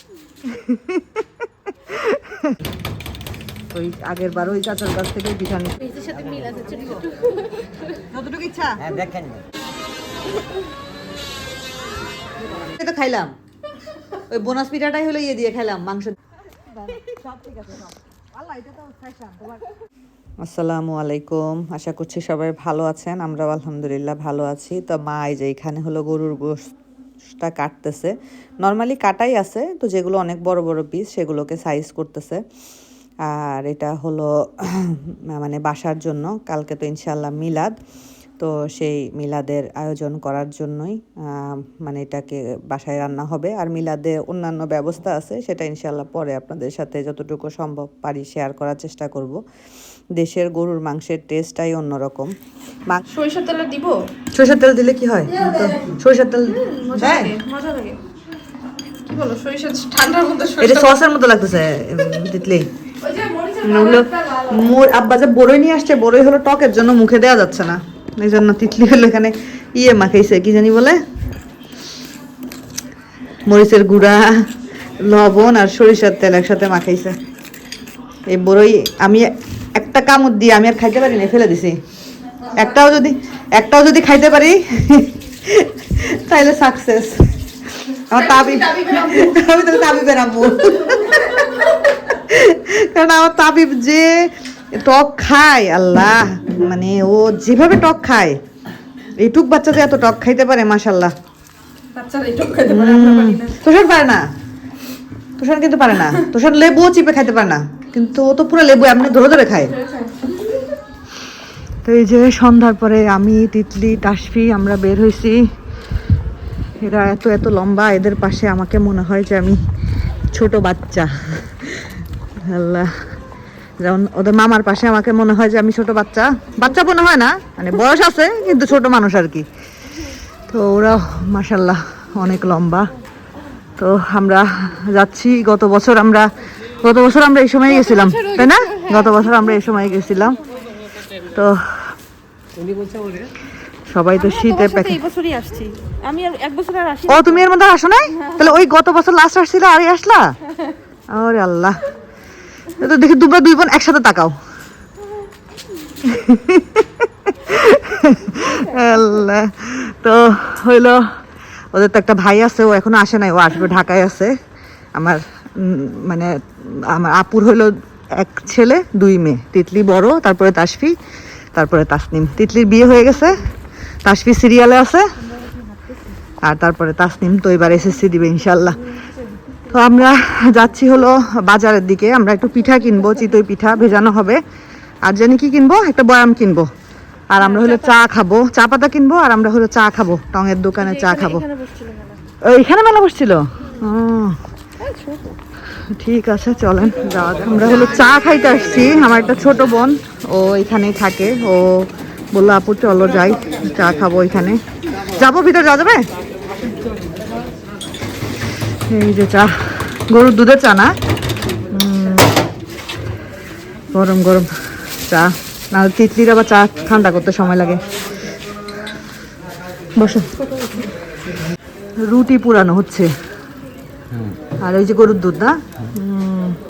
ওই আগের বার ওই চাচার কাছ থেকে পিঠা সাথে মিল আছে ছোট ছোট। যতটুকু ইচ্ছা। হ্যাঁ দেখেন। তো খাইলাম। ওই বোনাস পিঠাটাই হলো ইয়ে দিয়ে খাইলাম মাংস। আসসালামু আলাইকুম। আশা করছি সবাই ভালো আছেন। আমরাও আলহামদুলিল্লাহ ভালো আছি। তো মা এই যে এখানে হলো গরুর গোশটা কাটতেছে। নর্মালি কাটাই আছে, তো যেগুলো অনেক বড় বড় পিস সেগুলোকে সাইজ করতেছে। আর এটা হলো মানে বাসার জন্য, কালকে তো ইনশাল্লাহ মিলাদ, তো সেই মিলাদের আয়োজন করার জন্যই মানে এটাকে বাসায় রান্না হবে। আর মিলাদে অন্যান্য ব্যবস্থা আছে, সেটা ইনশাল্লাহ পরে আপনাদের সাথে যতটুকু সম্ভব পারি শেয়ার করার চেষ্টা করব। দেশের গরুর মাংসের টেস্টটাই অন্যরকম। সরিষার তেল দিব? সরষের তেল দিলে কি হয়? সরিষার তেল মজা লাগে কি বলো সরিষা ঠান্ডার মধ্যে এটা সসের মতো লাগতেছে হলো মোর আব্বা যে বড়ই নিয়ে আসছে বড়ই হলো টকের জন্য মুখে দেওয়া যাচ্ছে না। এই জন্য তিতলি হলো এখানে ইয়ে মাখাইছে কি জানি বলে? মরিচের গুঁড়া লবণ আর সরিষার তেল একসাথে মাখাইছে। এই বড়ই আমি একটা কামড় দিয়ে আমি আর খাইতে পারি না ফেলে দিছি। একটাও যদি একটাও যদি খাইতে পারি তাহলে সাকসেস আমার তাবি আমি তাহলে তাবি বেরাবো কারণ আমার তাবিব যে টক খায় আল্লাহ মানে ও যেভাবে টক খায় এইটুক বাচ্চা যে এত টক খাইতে পারে মাসাল্লাহ খেতে পারে না। তোষার পারে না। তোষার কিন্তু পারে না। তোষার লেবুও চিপে খাইতে পারে না। কিন্তু ও তো পুরো লেবু এমনি ধরে ধরে খায়। তো এই যে সন্ধ্যার পরে আমি, তিতলি টাসফি আমরা বের হয়েছি। এরা এত এত লম্বা, এদের পাশে আমাকে মনে হয় যে আমি ছোট বাচ্চা। আল্লাহ। যেমন ওদের মামার পাশে আমাকে মনে হয় যে আমি ছোট বাচ্চা। বাচ্চা মনে হয় না মানে বয়স আছে, কিন্তু ছোট মানুষ আর কি। তো ওরা মাসাল্লাহ অনেক লম্বা। তো আমরা যাচ্ছি, গত বছর আমরা গত বছর আমরা এই সময় গেছিলাম তাই না? গত বছর আমরা এই সময় গেছিলাম। তো সবাই তো শীতে তোমার সাথে প্যাকে এই বছরই আসছি। আমি আর এক বছর আর আসি ও তুমি এর মধ্যে আসো নাই? তাহলে ওই গত বছর লাস্ট আসছিল আর আসলা? আরে আল্লাহ। তো দেখি দুবার দুই বোন একসাথে তাকাও। আল্লাহ। তো হইল ওদের তো একটা ভাই আছে ও এখনও আসে নাই ও আসবে ঢাকায় আছে। আমার মানে আপুর হইল এক ছেলে দুই মেয়ে। তিতলি বড় তারপরে তাসফি তারপরে তাসনিম। তিতলির বিয়ে হয়ে গেছে তাসফি সিরিয়ালে আছে আর তারপরে তাসনিম তো এবার এসএসসি দিবে ইনশাল্লাহ তো আমরা যাচ্ছি হলো বাজারের দিকে। আমরা একটু পিঠা কিনবো চিতই পিঠা ভেজানো হবে। আর জানি কি কিনবো? একটা বয়াম কিনবো। আর আমরা হলো চা খাব। চা পাতা কিনবো আর আমরা হলো চা খাব। টঙের দোকানে চা খাব। এখানে বসছিল মেলা। ও, মেলা বসছিল? ও, ঠিক আছে, চলেন যাওয়া যাক। আমরা হলো চা খাইতে আসছি। আমার একটা ছোট বোন, ও এখানেই থাকে। ও বলল, আপু, চলো যাই, চা খাব এখানে। যাব, ভিতরে যাওয়া যাবে? এই যে চা। গরুর দুধের চা না? গরম গরম চা। না তিতলির আবার চা ঠান্ডা করতে সময় লাগে। বসো। রুটি পুরানো হচ্ছে। আর এই যে গরুর দুধ, না?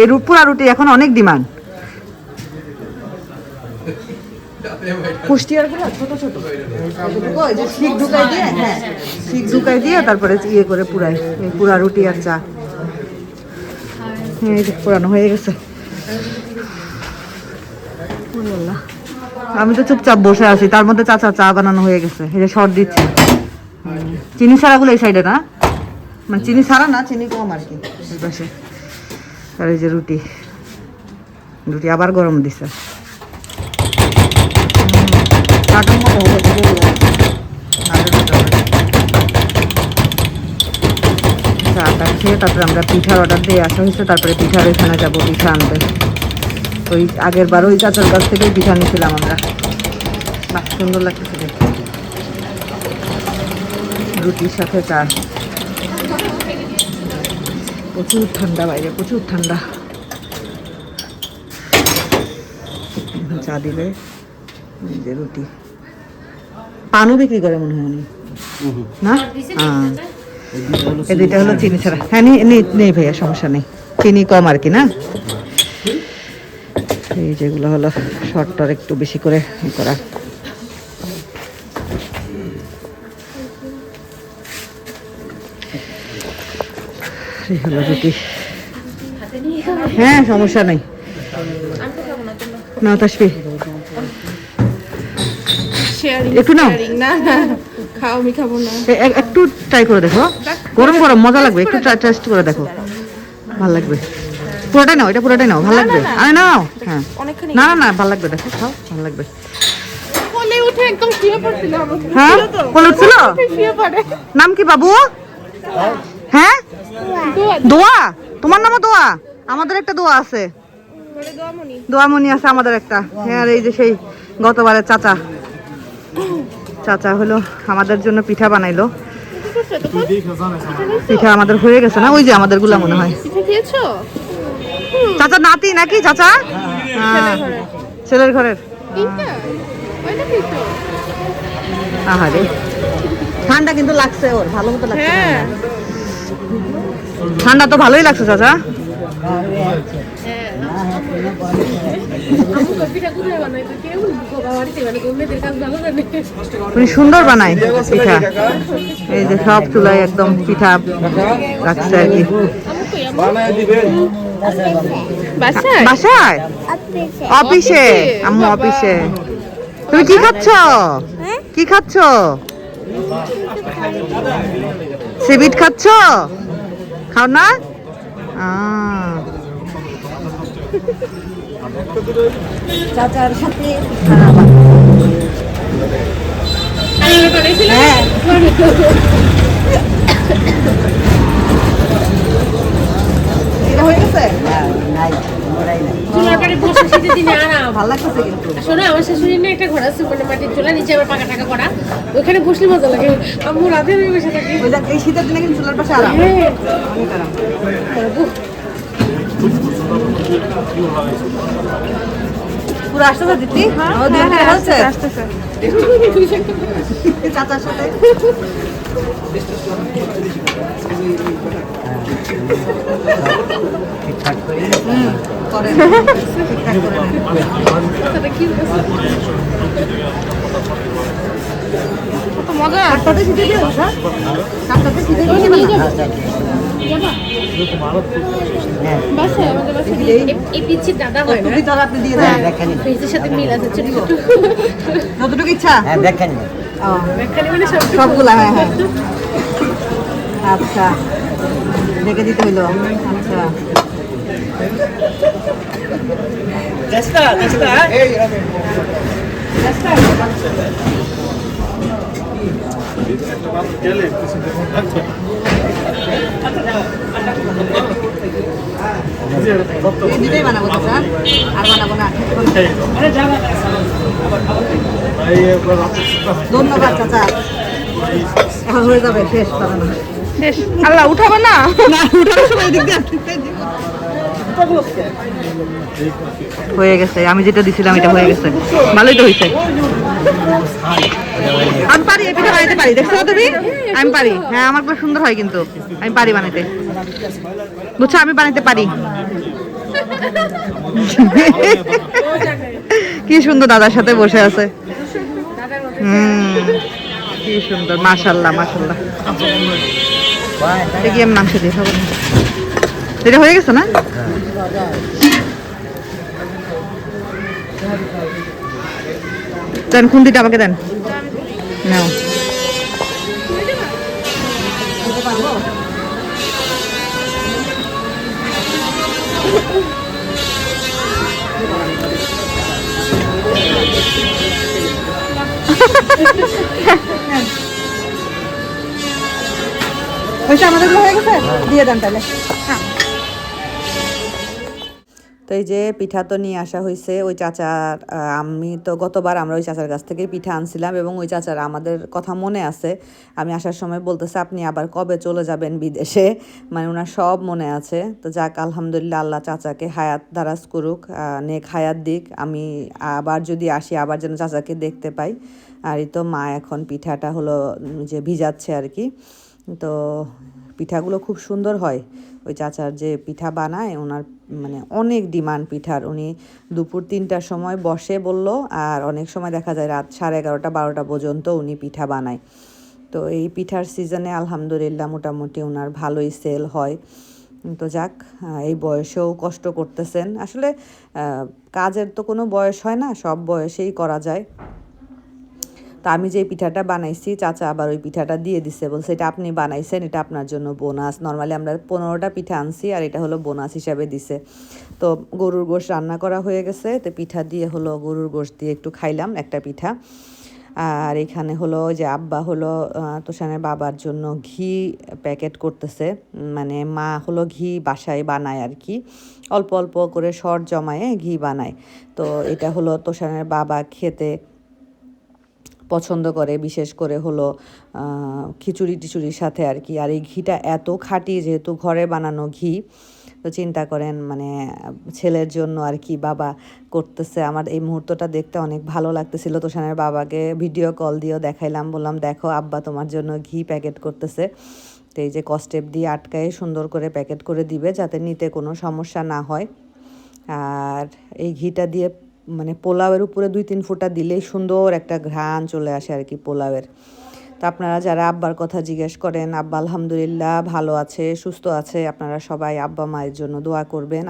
এই পুরা রুটি এখন অনেক ডিমান্ড। ঢুকাই দিয়ে হ্যাঁ দিয়ে তারপরে ইয়ে করে পুরা রুটি আর হয়ে গেছে। আমি তো চুপচাপ বসে আছি, তার মধ্যে চাচা চা বানানো হয়ে গেছে, এই শর্ট দিচ্ছে। চিনি ছাড়াগুলো এই সাইডে না? মানে চিনি ছাড়া না, চিনি কম আর কি পাশে। আর এই যে রুটি। রুটি আবার গরম হবে। চাটা খেয়ে তারপরে আমরা পিঠার অর্ডার দিয়ে আসা হয়েছে, তারপরে পিঠার এখানে যাব, পিঠা আনতে। ওই আগের বার ওই চাচার কাছ থেকেই পিঠা নিয়েছিলাম আমরা। সুন্দর লাগতেছে রুটির সাথে চা প্রচুর ঠান্ডা বাইরে, প্রচুর ঠান্ডা। চা দিলে যে রুটি। পানও বিক্রি করে মনে হয় উনি। না? এই দুইটা হলো চিনি ছাড়া। হ্যাঁ নেই ভাইয়া, সমস্যা নেই। চিনি কম আর কি, না? এই যেগুলো হলো, শর্টটার একটু বেশি করে করা। এই হলো রুটি হ্যাঁ সমস্যা নেই। না তাসবি একটু নাও। না না খাও আমি খাব না। এ- এ- একটু ট্রাই করে দেখো। গরম গরম মজা লাগবে একটু টেস্ট করে দেখো। ভালো লাগবে। পুরোটাই নাও এটা পুরোটাই নাও ভালো লাগবে। আরে নাও হ্যাঁ। না না না ভালো লাগবে দেখো খাও ভালো লাগবে। হ্যাঁ? নাম কি বাবু? হ্যাঁ? দোয়া? তোমার নামও দোয়া? আমাদের একটা দোয়া আছে। দোয়ামণি আছে আমাদের একটা। হ্যাঁ এই যে সেই গতবারের চাচা। চাচা হলো আমাদের জন্য পিঠা বানাইলো। পিঠা আমাদের হয়ে গেছে না? ওই যে আমাদেরগুলা মনে হয়। চাচা নাতি নাকি চাচা? ছেলের ঘরের। আহারে। ঠান্ডা কিন্তু লাগছে ওর ভালো মতো লাগছে হ্যাঁ। ঠান্ডা তো ভালোই লাগছে চাচা। উনি সুন্দর বানায় পিঠা। এই যে সব চুলায় একদম পিঠা রাখছে আর কি। বাসায়? বাসায়? অফিসে। আম্মু অফিসে। তুমি কি খাচ্ছ? কি খাচ্ছ? সিবিট খাচ্ছ? খাও না। চাচার সাথে বানাইছিলাম হ্যাঁ। এটা হয়ে গেছে? চুলার বসে শীতের দিনে আরাম ভালো লাগতেছে কিন্তু। শোনো আমার শাশুড়ি না একটা ঘর আছে মানে মাটির চুলা নিচে আবার পাকা টাকা করা। ওখানে বসলে মজা লাগে। আম্মু রাতে আমি বসে থাকি। এই শীতের দিনে কিন্তু চুলার পাশে আরাম। হ্যাঁ। অনেক আরাম পুরো আসতেছে দিদি? আমার দিদি দেখা যাচ্ছে চাচার সাথে। ঠিকঠাক করে মজা সাতটাতে শীতে দিয়ে বসা? সাতটাতে শীতে দিয়ে হয় না টুপি তাহলে আপনি দিয়ে দেন। ফেসের সাথে মিল আছে ছোট ছোট যতটুকু ইচ্ছা হ্যাঁ দেখেন সবগুলা হ্যাঁ হ্যাঁ। আচ্ছা। দেখে দিতে হইল। আচ্ছা। এই দুটোই বানাবো আর বানাবো না। ধন্যবাদ চাচা। হয়ে যাবে শেষ বানানো শেষ। আল্লাহ উঠাবো না? না উঠানোর সময় দিক হয়ে। গেছে আমি যেটা দিছিলাম এটা হয়ে গেছে। ভালোই তো হয়েছে। আমি পারি এই পিঠা বানাইতে পারি। দেখছ তুমি আমি পারি। হ্যাঁ আমার খুব সুন্দর হয় কিন্তু। আমি পারি বানাইতে। বুঝছ আমি বানাইতে পারি। কি সুন্দর দাদার সাথে বসে আছে। হুম, কি সুন্দর, মাশাল্লাহ মাশাল্লাহ। কি আমি মাংস দিয়ে খাব? এটা হয়ে গেছে না? দেন খুন্দিটা আমাকে দেন। নাও। হয়েছে আমাদের হয়ে গেছে? দিয়ে দেন তাহলে। হ্যাঁ। তো এই যে পিঠা তো নিয়ে আসা হয়েছে ওই চাচার আমি তো গতবার আমরা ওই চাচার কাছ থেকে পিঠা আনছিলাম এবং ওই চাচার আমাদের কথা মনে আছে। আমি আসার সময় বলতেছে, আপনি আবার কবে চলে যাবেন বিদেশে? মানে ওনার সব মনে আছে। তো যাক, আলহামদুলিল্লাহ, আল্লাহ চাচাকে হায়াত দারাজ করুক নেক হায়াত দিক। আমি আবার যদি আসি, আবার যেন চাচাকে দেখতে পাই। আর এই তো মা এখন পিঠাটা হলো যে ভিজাচ্ছে আর কি। তো পিঠাগুলো খুব সুন্দর হয়। ওই চাচার যে পিঠা বানায়, ওনার মানে অনেক ডিমান্ড পিঠার। উনি দুপুর তিনটার সময় বসে বলল, আর অনেক সময় দেখা যায় রাত সাড়ে এগারোটা, বারোটা পর্যন্ত উনি পিঠা বানায়। তো এই পিঠার সিজনে আলহামদুলিল্লাহ মোটামুটি ওনার ভালোই সেল হয়। তো যাক এই বয়সেও কষ্ট করতেছেন। আসলে কাজের তো কোনো বয়স হয় না, সব বয়সেই করা যায়। তা আমি যে পিঠাটা বানাইছি, চাচা আবার ওই পিঠাটা দিয়ে দিছে। বলছে, এটা আপনি বানাইছেন, এটা আপনার জন্য বোনাস। নর্মালি আমরা পনেরোটা পিঠা আনছি আর এটা হলো বোনাস হিসাবে দিছে। তো গরুর গোশ রান্না করা হয়ে গেছে। তো পিঠা দিয়ে হলো গরুর গোশ দিয়ে একটু খাইলাম একটা পিঠা। আর এখানে হলো যে আব্বা হলো তোষানের বাবার জন্য ঘি প্যাকেট করতেছে। মানে মা হলো ঘি বাসায় বানায় আর কি। অল্প অল্প করে শর্ট জমায়ে ঘি বানায়। তো এটা হলো তোষানের বাবা খেতে পছন্দ করে, বিশেষ করে হলো খিচুড়ি টিচুড়ির সাথে আর কি। আর এই ঘিটা এত খাঁটি যেহেতু ঘরে বানানো ঘি, তো চিন্তা করেন মানে ছেলের জন্য আর কি বাবা করতেছে। আমার এই মুহূর্তটা দেখতে অনেক ভালো লাগতেছিল। তোষানের বাবাকে ভিডিও কল দিয়েও দেখাইলাম, বললাম, দেখো আব্বা তোমার জন্য ঘি প্যাকেট করতেছে। তো এই যে কস্টেপ দিয়ে আটকায় সুন্দর করে প্যাকেট করে দিবে, যাতে নিতে কোনো সমস্যা না হয়। আর এই ঘিটা দিয়ে পোলাওয়ের উপরে দুই তিন ফোঁটা দিলেই সুন্দর একটা ঘ্রাণ চলে আসে আর কি পোলাওয়ের। তো আপনারা যারা আব্বার কথা জিজ্ঞেস করেন, আব্বা, আলহামদুলিল্লাহ ভালো আছে, সুস্থ আছে, আপনারা সবাই আব্বা মায়ের জন্য দোয়া করবেন।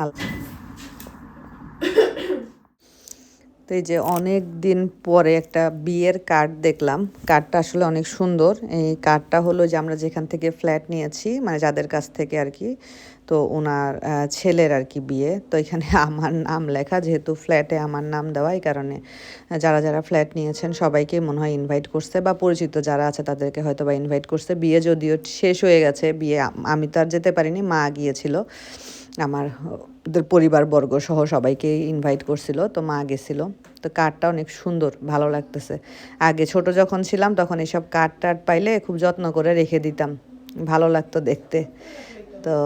তো এই যে অনেক দিন পরে একটা বিয়ের কার্ড দেখলাম। কার্ডটা আসলে অনেক সুন্দর। এই কার্ডটা হলো যে আমরা যেখান থেকে ফ্ল্যাট নিয়েছি মানে যাদের কাছ থেকে আর কি তো ওনার ছেলের আর কি বিয়ে। তো এখানে আমার নাম লেখা, যেহেতু ফ্ল্যাটে আমার নাম দেওয়া, এই কারণে যারা যারা ফ্ল্যাট নিয়েছেন সবাইকে মনে হয় ইনভাইট করছে বা পরিচিত যারা আছে তাদেরকে হয়তো বা ইনভাইট করছে। বিয়ে যদিও শেষ হয়ে গেছে, বিয়ে আমি তো আর যেতে পারিনি, মা গিয়েছিল। আমার ওদের পরিবারবর্গ সহ সবাইকে ইনভাইট করছিল, তো মা গেছিল। তো কার্ডটা অনেক সুন্দর, ভালো লাগতেছে। আগে ছোট যখন ছিলাম, তখন এইসব কার্ড টার্ড পাইলে খুব যত্ন করে রেখে দিতাম। ভালো লাগতো দেখতে। তো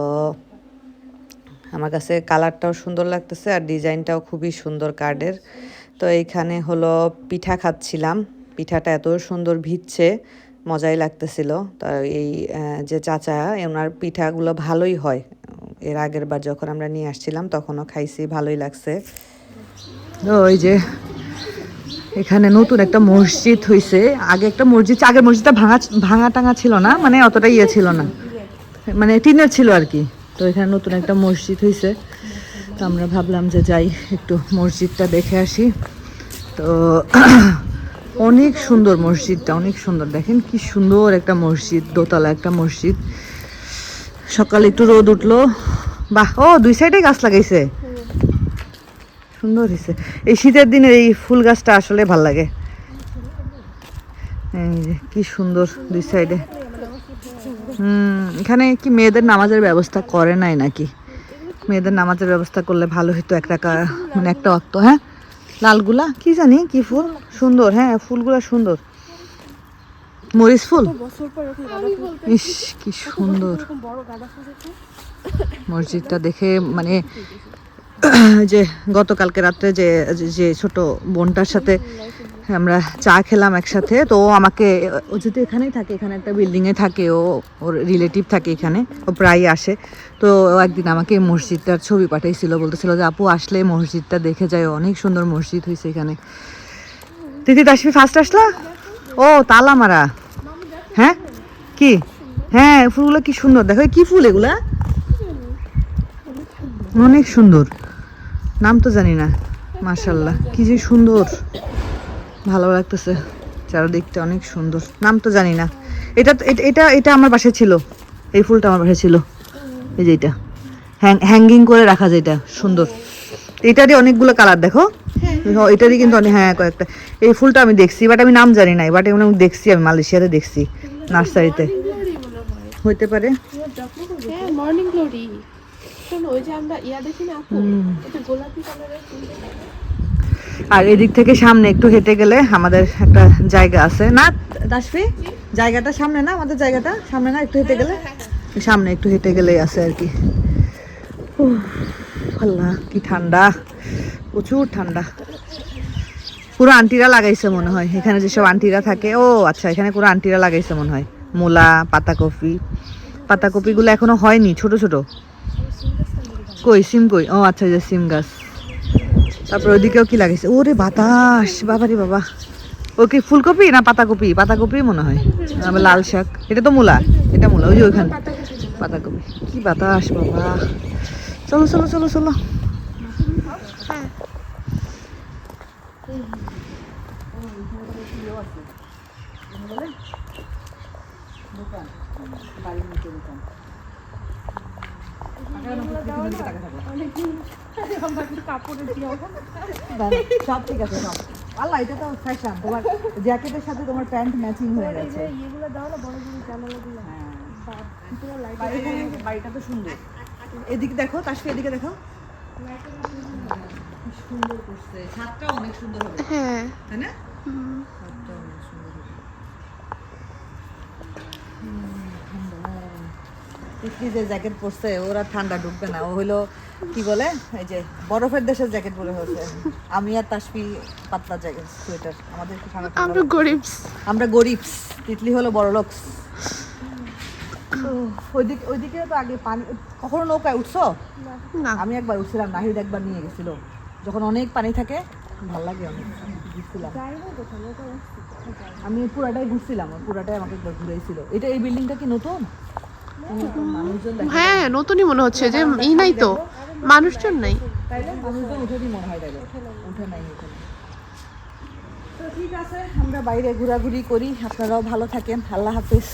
আমার কাছে কালারটাও সুন্দর লাগতেছে আর ডিজাইনটাও খুবই সুন্দর কার্ডের। তো এইখানে হলো পিঠা খাচ্ছিলাম। পিঠাটা এত সুন্দর ভিজছে, মজাই লাগতেছিল। তো এই যে চাচা, ওনার পিঠাগুলো ভালোই হয়। এর আগের বার যখন আমরা নিয়ে আসছিলাম, তখনও খাইছি, ভালোই লাগছে। তো ওই যে এখানে নতুন একটা মসজিদ হইছে। আগে একটা মসজিদ আগের মসজিদটা ভাঙা ভাঙা টাঙা ছিল না মানে অতটা ইয়ে ছিল না। মানে টিনের ছিল আর কি। তো এখানে নতুন একটা মসজিদ হয়েছে তো আমরা ভাবলাম যে যাই, একটু মসজিদটা দেখে আসি। তো অনেক সুন্দর মসজিদটা, অনেক সুন্দর। দেখেন কি সুন্দর একটা মসজিদ, দোতলা একটা মসজিদ। সকালে একটু রোদ উঠল। বাহ, ও, দুই সাইডে গাছ লাগাইছে। সুন্দর হয়েছে এই শীতের দিনে এই ফুল গাছটা আসলে ভালো লাগে। যে, কি সুন্দর দুই সাইডে। হুম, এখানে কি মেয়েদের নামাজের ব্যবস্থা করে নাই নাকি? মেয়েদের নামাজের ব্যবস্থা করলে ভালো হতো একটা কা- মানে একটা অক্ত হ্যাঁ? লালগুলা, কি জানি, কি ফুল? সুন্দর হ্যাঁ ফুলগুলা সুন্দর। মরিচ ফুল? ইস, কি সুন্দর। মসজিদটা দেখে মানে যে গতকালকে রাত্রে যে যে ছোট বোনটার সাথে আমরা চা খেলাম একসাথে। তো আমাকে, ও যেহেতু এখানেই থাকে, এখানে একটা বিল্ডিংয়ে থাকে, ও, ওর রিলেটিভ থাকে এখানে, ও প্রায়ই আসে। তো একদিন আমাকে মসজিদটার ছবি পাঠাইছিল, বলতেছিল যে, আপু, আসলে মসজিদটা দেখে যায় অনেক সুন্দর মসজিদ হয়েছে এখানে। দিদি তাসবি ফার্স্ট আসলা? ও, তালা মারা। হ্যাঁ? কি? হ্যাঁ ফুলগুলো কি সুন্দর, দেখো কি ফুল এগুলা? অনেক সুন্দর। নাম তো জানি না মাশাল্লাহ কি যে সুন্দর। ভালো লাগতেছে। চারদিকটা অনেক সুন্দর। নাম তো জানি না। এটা এটা- এটা এটা আমার বাসায় ছিল। এই ফুলটা আমার বাসায় ছিল। এই যে এটা। হ্যাঙ্গিং করে রাখা যেটা সুন্দর। এটারই অনেকগুলো কালার দেখো। এটারই কিন্তু অনেক হ্যাঁ কয়েকটা। এই ফুলটা আমি দেখছি বাট আমি নাম জানি না বাট এমন দেখছি আমি মালয়েশিয়াতে দেখছি নার্সারিতে। হইতে পারে। হ্যাঁ মর্নিং গ্লোরি শোনো ওই যে আমরা ইয়া দেখি না এটা গোলাপি কালারের ফুল আর এদিক থেকে সামনে একটু হেঁটে গেলে আমাদের একটা জায়গা আছে। না, দাসফি? জায়গাটা সামনে না, আমাদের জায়গাটা? সামনে না, একটু হেঁটে গেলে? সামনে একটু হেঁটে গেলেই আছে আর কি। আল্লাহ, কি ঠান্ডা। প্রচুর ঠান্ডা। পুরো আন্টিরা লাগাইছে মনে হয়। এখানে যেসব আন্টিরা থাকে, ও আচ্ছা এখানে পুরো আন্টিরা লাগাইছে মনে হয়। মূলা, পাতাকপি। পাতাকপিগুলো এখনও হয়নি, ছোট ছোট। কই, সিম কই? ও আচ্ছা যে সিম গাছ। তারপর ওইদিকেও কি লাগিয়েছে ওরে বাতাস, বাবারে বাবা। ও কি ফুলকপি না পাতাকপি? পাতাকপি মনে হয়। লাল শাক। এটা তো মূলা। এটা মূলা, ওই যে ওইখানে। পাতাকপি। কি বাতাস বাবা। চলো চলো চলো চলো। সব ঠিক আছে সব। আল্লাহ এটা তো ফ্যাশন তোমার জ্যাকেটের সাথে তোমার প্যান্ট ম্যাচিং হয়ে গেছে। বাড়িটা তো সুন্দর। এদিকে দেখো তাসফি এদিকে দেখো। সুন্দর করছে। ছাদটা অনেক সুন্দর হবে। হ্যাঁ। তাই না? ছাদটা অনেক সুন্দর হবে। যে জ্যাকেট পরছে ওরা ঠান্ডা ঢুকবে না। ও হলো কি বলে এই যে বরফের দেশের জ্যাকেট পরে হয়েছে। আমি আর তাসফি পাতলা জ্যাকেট সোয়েটার। আমাদের একটু ঠান্ডা আমরা গরিব আমরা গরিব তিতলি হলো বড় লোক। ওইদিকে ওইদিকে তো আগে পানি কখনো নৌকায় উঠছো? না। আমি একবার উঠছিলাম নাহিদ একবার নিয়ে গেছিল। যখন অনেক পানি থাকে ভালো লাগে অনেক। ঘুরছিলাম। আমি পুরাটাই ঘুরছিলাম পুরাটাই আমাকে একবার ঘুরাইছিল এটা এই বিল্ডিংটা কি নতুন? হ্যাঁ নতুনই মনে হচ্ছে যে ই নাই তো। মানুষজন নাই। তো ঠিক আছে, আমরা বাইরে ঘোরাঘুরি করি। আপনারাও ভালো থাকেন। আল্লাহ হাফিজ।